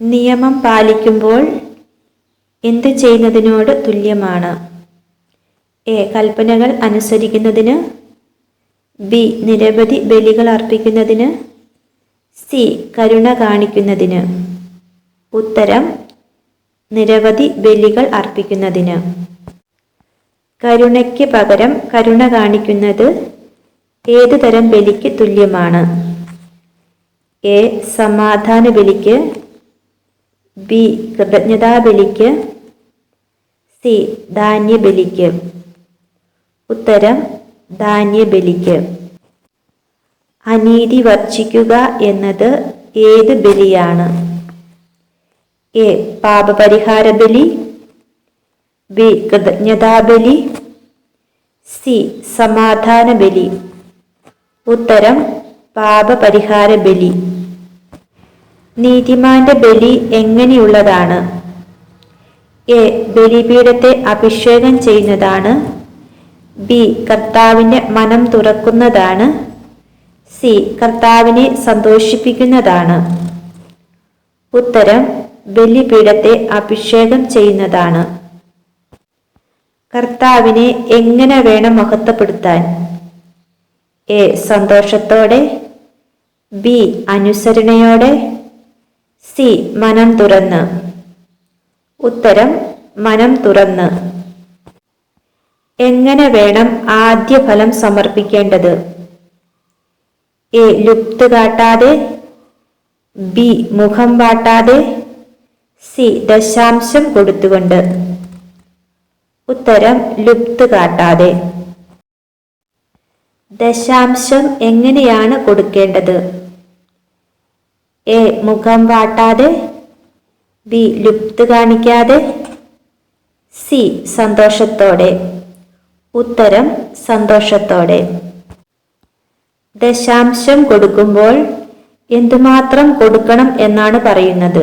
നിയമം പാലിക്കുമ്പോൾ എന്ത് ചെയ്യുന്നതിനോട് തുല്യമാണ്. എ. കൽപ്പനകൾ അനുസരിക്കുന്നതിന് ബി. നിരവധി ബലികൾ അർപ്പിക്കുന്നതിന് സി. കരുണ കാണിക്കുന്നതിന്. ഉത്തരം നിരവധി ബലികൾ അർപ്പിക്കുന്നതിന്. കരുണയ്ക്ക് പകരം കരുണ കാണിക്കുന്നത് ഏതു തരം ബലിക്ക് തുല്യമാണ്? എ. സമാധാന ബലിക്ക് ബി. കൃതജ്ഞതാ ബലിക്ക് സി. ധാന്യബലിക്ക് ഉത്തരം ധാന്യബലിക്ക്. അനീതി വർജിക്കുക എന്നത് ഏത് ബലിയാണ്? എ. പാപപരിഹാര ബലി. ബി. കൃതജ്ഞതാബലി. സി. സമാധാന ബലി. ഉത്തരം പാപപരിഹാര ബലി. നീതിമാന്റെ ബലി എങ്ങനെയുള്ളതാണ്? എ. ബലിപീഠത്തെ അഭിഷേകം ചെയ്യുന്നതാണ്. ബി കർത്താവിന്റെ മനം തുറക്കുന്നതാണ്. സി കർത്താവിനെ സന്തോഷിപ്പിക്കുന്നതാണ്. ഉത്തരം ബലിപീഠത്തെ അഭിഷേകം ചെയ്യുന്നതാണ്. കർത്താവിനെ എങ്ങനെ വേണം മഹത്വപ്പെടുത്താൻ? എ സന്തോഷത്തോടെ. ബി അനുസരണയോടെ. സി മനം തുറന്ന്. ഉത്തരം മനം തുറന്ന്. എങ്ങനെ വേണം ആദ്യ ഫലം സമർപ്പിക്കേണ്ടത്? എ. ലുപ്ത് കാട്ടാതെ ബി. മുഖം വാട്ടാതെ സി. ദശാംശം കൊടുത്തുകൊണ്ട്. ഉത്തരം ലുപ്ത് കാട്ടാതെ. ദശാംശം എങ്ങനെയാണ് കൊടുക്കേണ്ടത്? എ. മുഖം വാട്ടാതെ ബി. ലുപ്ത് കാണിക്കാതെ സി. സന്തോഷത്തോടെ. ഉത്തരം സന്തോഷത്തോടെ. ദശാംശം കൊടുക്കുമ്പോൾ എന്തുമാത്രം കൊടുക്കണം എന്നാണ് പറയുന്നത്?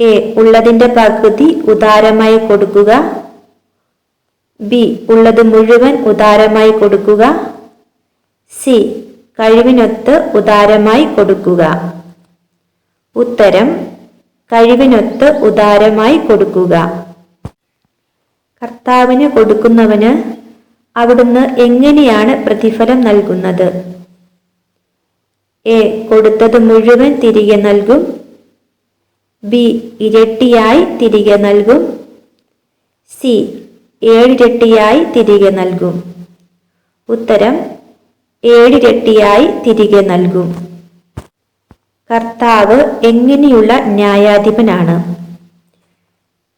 എ. ഉള്ളതിന്റെ പകുതി ഉദാരമായി കൊടുക്കുക. ബി. ഉള്ളത് മുഴുവൻ ഉദാരമായി കൊടുക്കുക. സി. കഴിവിനൊത്ത് ഉദാരമായി കൊടുക്കുക. ഉത്തരം കഴിവിനൊത്ത് ഉദാരമായി കൊടുക്കുക. കർത്താവിന് കൊടുക്കുന്നവന് അവിടുന്ന് എങ്ങനെയാണ് പ്രതിഫലം നൽകുന്നത്? എ. കൊടുത്തത് മുഴുവൻ തിരികെ നൽകും. ബി. ഇരട്ടിയായി തിരികെ നൽകും. സി. ഏഴിരട്ടിയായി തിരികെ നൽകും. ഉത്തരം ഏഴിരട്ടിയായി തിരികെ നൽകും. കർത്താവ് എങ്ങനെയുള്ള ന്യായാധിപനാണ്?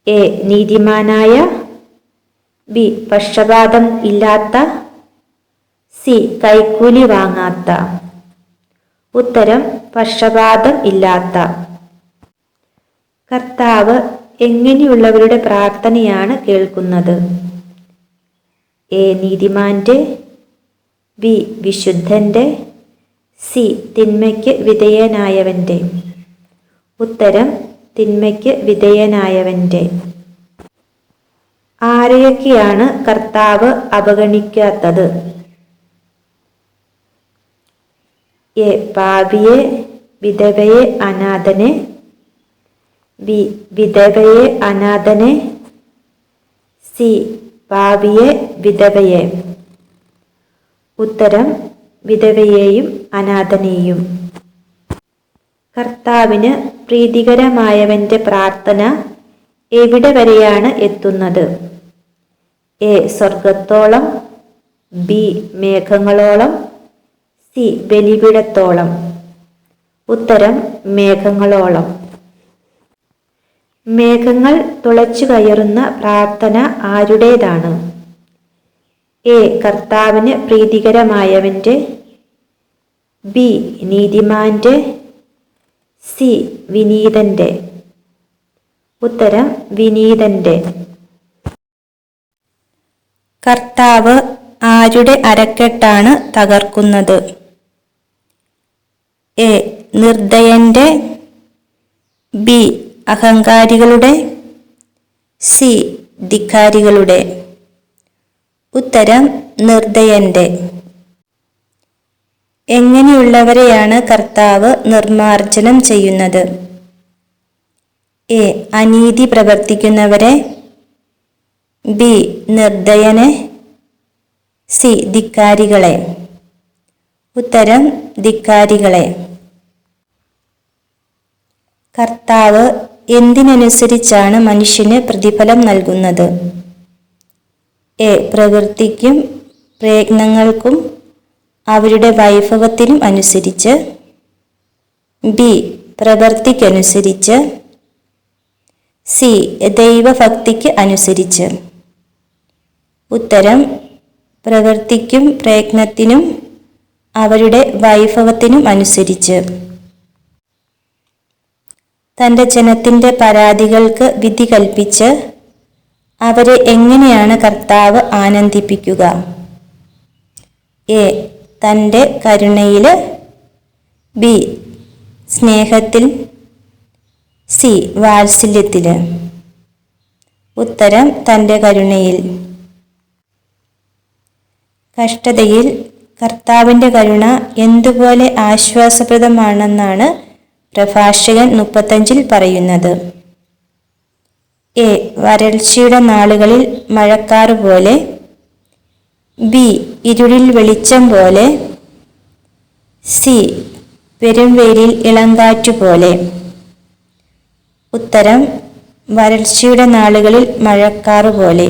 എ. നീതിമാനായ ബി. പക്ഷപാതം ഇല്ലാത്ത സി. കൈക്കൂലി വാങ്ങാത്ത. ഉത്തരം പക്ഷപാതം ഇല്ലാത്ത. കർത്താവ് എങ്ങനെയുള്ളവരുടെ പ്രാർത്ഥനയാണ് കേൾക്കുന്നത്? എ. നീതിമാന്റെ ബി. വിശുദ്ധന്റെ സി. തിന്മയ്ക്ക് വിധേയനായവന്റെ. ഉത്തരം തിന്മയ്ക്ക് വിധേയനായവന്റെ. ആരെയൊക്കെയാണ് കർത്താവ് അവഗണിക്കാത്തത്? എ. പാപിയെ വിധവയെ അനാഥനെ ബി വിധവയെ അനാഥനെ സി. പാപിയെ വിധവയെ. ഉത്തരം വിധവയെയും അനാഥനെയും. കർത്താവിന് പ്രീതികരമായവന്റെ പ്രാർത്ഥന എവിടെ വരെയാണ് എത്തുന്നത്? എ സ്വർഗത്തോളം ബി മേഘങ്ങളോളം സി ബലിപിടത്തോളം ഉത്തരം മേഘങ്ങളോളം. മേഘങ്ങൾ തുളച്ചു കയറുന്ന പ്രാർത്ഥന ആരുടേതാണ്? എ കർത്താവിന് പ്രീതികരമായവന്റെ ബി നീതിമാന്റെ സി വിനീതന്റെ. ഉത്തരം വിനീതന്റെ. കർത്താവ് ആരുടെ അരക്കെട്ടാണ് തകർക്കുന്നത്? എ. നിർദ്ദയന്റെ. ബി. അഹങ്കാരികളുടെ. സി. ധിക്കാരികളുടെ. ഉത്തരം നിർദ്ദയന്റെ. എങ്ങനെയുള്ളവരെയാണ് കർത്താവ് നിർമാർജനം ചെയ്യുന്നത്? എ അനീതി പ്രവർത്തിക്കുന്നവരെ. ബി നിർദ്ദയനെ സി ധിക്കാരികളെ. ഉത്തരം ധിക്കാരികളെ. കർത്താവ് എന്തിനനുസരിച്ചാണ് മനുഷ്യന് പ്രതിഫലം നൽകുന്നത്? എ പ്രവൃത്തിക്കും പ്രയത്നങ്ങൾക്കും അവരുടെ വൈഭവത്തിനും അനുസരിച്ച്. ബി പ്രവൃത്തിക്കനുസരിച്ച് സി ദൈവഭക്തിക്ക് അനുസരിച്ച്. ഉത്തരം പ്രവൃത്തിക്കും പ്രയത്നത്തിനും അവരുടെ വൈഭവത്തിനും അനുസരിച്ച്. തന്റെ ജനത്തിന്റെ പരാതികൾക്ക് വിധി കൽപ്പിച്ച് അവരെ എങ്ങനെയാണ് കർത്താവ് ആനന്ദിപ്പിക്കുക? എ തന്റെ കരുണയിൽ. ബി സ്നേഹത്തിൽ. സി. വാത്സല്യത്തിൽ ഉത്തരം തന്റെ കരുണയിൽ. കഷ്ടതയിൽ കർത്താവിന്റെ കരുണ എന്തുപോലെ ആശ്വാസപ്രദമാണെന്നാണ് പ്രഭാഷകൻ മുപ്പത്തഞ്ചിൽ പറയുന്നത്. എ. വരൾച്ചയുടെ നാളുകളിൽ മഴക്കാറ് പോലെ. ബി. ഇരുളിൽ വെളിച്ചം പോലെ. സി. പെരുംവെയിലിൽ ഇളങ്കാറ്റു പോലെ. ഉത്തരം വരൾച്ചയുടെ നാളുകളിൽ മഴക്കാറ് പോലെ